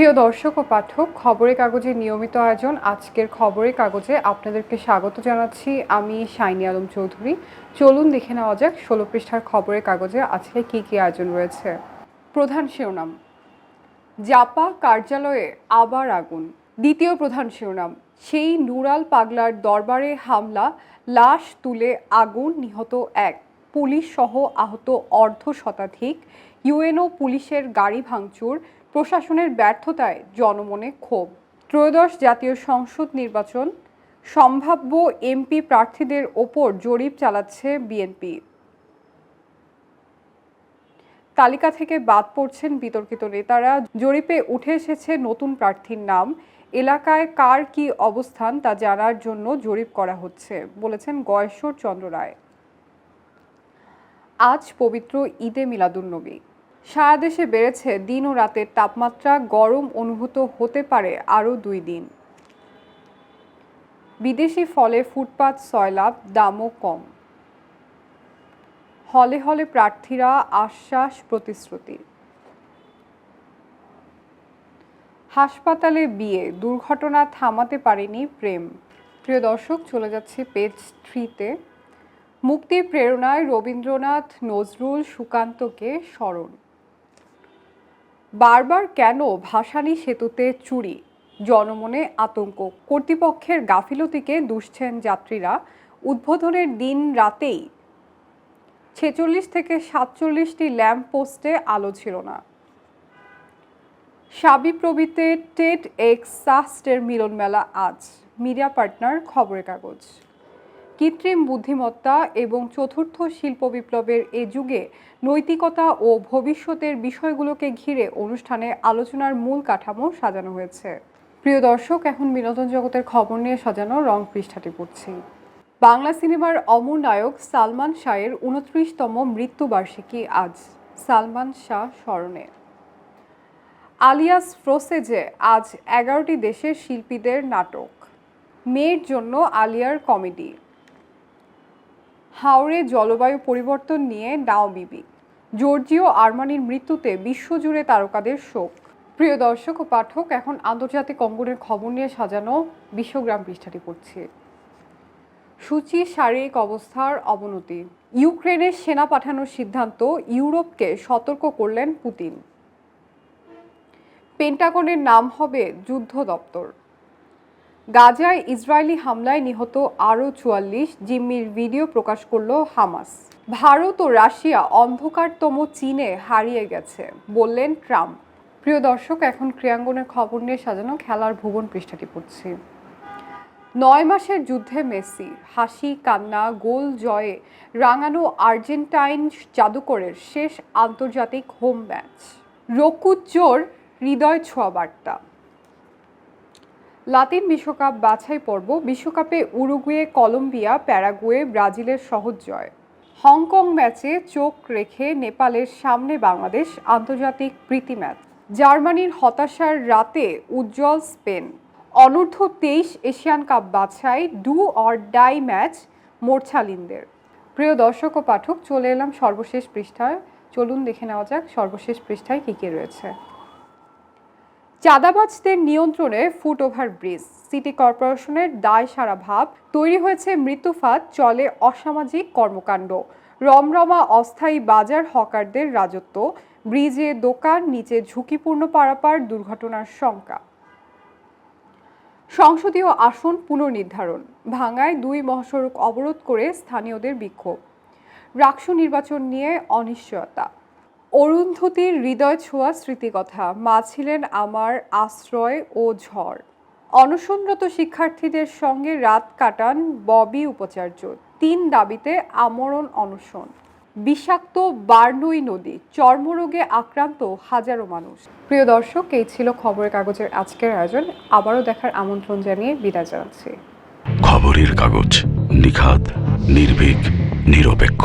প্রিয় দর্শক ও পাঠক, খবরের কাগজের নিয়মিত আয়োজন। আজকের খবরের কাগজে আপনাদেরকে স্বাগত জানাচ্ছি আমি শাইনি আলম চৌধুরী। চলুন দেখে নেওয়া যাক ষোলো পৃষ্ঠার খবরের কাগজে আজকে কী কী আয়োজন রয়েছে। প্রধান শিরোনাম, জাপা কার্যালয়ে আবার আগুন। দ্বিতীয় প্রধান শিরোনাম, সেই নুরাল পাগলার দরবারে হামলা, লাশ তুলে আগুন নিহত এক। পুলিশ সহ আহত অর্ধ শতাধিক। ইউএনও পুলিশের গাড়ি ভাঙচুর। প্রশাসনের ব্যর্থতায় জনমনে ক্ষোভ। ত্রয়োদশ জাতীয় সংসদ নির্বাচন, সম্ভাব্য এমপি প্রার্থীদের ওপর জরিপ চালাচ্ছে বিএনপি। তালিকা থেকে বাদ পড়ছেন বিতর্কিত নেতারা। জরিপে উঠে এসেছে নতুন প্রার্থীর নাম। এলাকায় কার কি অবস্থান তা জানার জন্য জরিপ করা হচ্ছে, বলেছেন গয়েশ্বর চন্দ্র রায়। আজ পবিত্র ঈদে মিলাদুন্নবী সারা দেশে বেড়েছে দিন ও রাতের তাপমাত্রা গরম অনুভূত হতে পারে আরও দুই দিন। বিদেশি ফলে ফুটপাত সয়লাভ দামও কম। হলে হলে প্রার্থীরা আশ্বাস প্রতিশ্রুতি হাসপাতালে বিয়ে, দুর্ঘটনা থামাতে পারেনি প্রেম। প্রিয় দর্শক, চলে যাচ্ছে পেজ থ্রিতে। মুক্তির প্রেরণায় রবীন্দ্রনাথ নজরুল সুকান্তকে স্মরণ। বারবার কেন ভাসানী সেতুতে চুরি? জনমনে আতঙ্ক। কর্তৃপক্ষের গাফিলতিকে দুষছেন যাত্রীরা। উদ্বোধনের দিন রাতেই ছেচল্লিশ থেকে সাতচল্লিশটি ল্যাম্প পোস্টে আলো ছিল না। সাবিপ্রবিতে টেট এক্স সাস্টের মিলন মেলা আজ। মিডিয়া পার্টনার খবরের কাগজ। কৃত্রিম বুদ্ধিমত্তা এবং চতুর্থ শিল্প বিপ্লবের এ যুগে নৈতিকতা ও ভবিষ্যতের বিষয়গুলোকে ঘিরে অনুষ্ঠানে আলোচনার মূল কাঠামো সাজানো হয়েছে। প্রিয় দর্শক, এখন বিনোদন জগতের খবর নিয়ে সাজানো রং পৃষ্ঠাটি পড়ছি। বাংলা সিনেমার অমর নায়ক সালমান শাহের উনত্রিশতম মৃত্যুবার্ষিকী আজ। সালমান শাহ স্মরণে। আলিয়াস ফ্রোসেজে আজ এগারোটি দেশের শিল্পীদের নাটক। মেয়ের জন্য আলিয়ার কমেডি। হাওড়ে জলবায়ু পরিবর্তন নিয়ে ডাও বিবি। জর্জিও আরমানির মৃত্যুতে বিশ্বজুড়ে তারকাদের শোক। প্রিয় দর্শক ও পাঠক, এখন আন্তর্জাতিক অঙ্গনের খবর নিয়ে সাজানো বিশ্বগ্রাম পৃষ্ঠাটি পড়ছি। সূচি, শারীরিক অবস্থার অবনতি। ইউক্রেনের সেনা পাঠানোর সিদ্ধান্ত ইউরোপকে সতর্ক করলেন পুতিন। পেন্টাগনের নাম হবে যুদ্ধ দপ্তর গাজায় ইসরায়েলি হামলায় নিহত আরও চুয়াল্লিশ। জিম্মির ভিডিও প্রকাশ করল হামাস। ভারত ও রাশিয়া অন্ধকারতম চীনে হারিয়ে গেছে, বললেন ট্রাম্প। প্রিয় দর্শক, এখন ক্রিয়াঙ্গনের খবর নিয়ে সাজানো খেলার ভুবন পৃষ্ঠাটি পড়ছি। নয় মাসের যুদ্ধে মেসি, হাসি, কান্না, গোল জয়ে রাঙানো আর্জেন্টাইন জাদুকরের শেষ আন্তর্জাতিক হোম ম্যাচ। রকুজ্জোর হৃদয় ছোঁয়া বার্তা। লাতিন বিশ্বকাপ বাছাই পর্ব, বিশ্বকাপে উরুগুয়ে, কলম্বিয়া, প্যারাগুয়ে, ব্রাজিলের সহজ জয়। হংকং ম্যাচে চোখ রেখে নেপালের সামনে বাংলাদেশ, আন্তর্জাতিক প্রীতি ম্যাচ। জার্মানির হতাশার রাতে উজ্জ্বল স্পেন। অনূর্ধ্ব তেইশ এশিয়ান কাপ বাছাই, ডু অর ডাই ম্যাচ মোরছালিনদের প্রিয় দর্শক ও পাঠক, চলে এলাম সর্বশেষ পৃষ্ঠায়। চলুন দেখে নেওয়া যাক সর্বশেষ পৃষ্ঠায় কী কী রয়েছে। চাঁদাবাজদের নিয়ন্ত্রণে ফুট ওভার ব্রিজ। সিটি কর্পোরেশনের দায় সারা ভাব, তৈরি হয়েছে মৃত্যুফাত চলে অসামাজিক কর্মকাণ্ড। রমরমা অস্থায়ী বাজার হকারদের রাজত্ব, ব্রিজে দোকান, নিচে ঝুঁকিপূর্ণ পারাপার, দুর্ঘটনার শঙ্কা। সংসদীয় আসন পুনর্নির্ধারণ, ভাঙায় দুই মহাসড়ক অবরোধ করে স্থানীয়দের বিক্ষোভ। রাকসু নির্বাচন নিয়ে অনিশ্চয়তা। অরুন্ধতির হৃদয় ছোঁয়া স্মৃতিকথা, মা ছিলেন আমার আশ্রয় ও ঝড়। অনশনরত শিক্ষার্থীদের সঙ্গে রাত কাটান ববি উপাচার্য। তিন দাবিতে আমরণ অনশন। বিষাক্ত বার্নুই নদী, চর্মরোগে আক্রান্ত হাজারো মানুষ। প্রিয় দর্শক, এই ছিল খবরের কাগজের আজকের আয়োজন। আবারও দেখার আমন্ত্রণ জানিয়ে বিদায় জানাচ্ছি। খবরের কাগজ নিখাত, নির্ভীক, নিরপেক্ষ।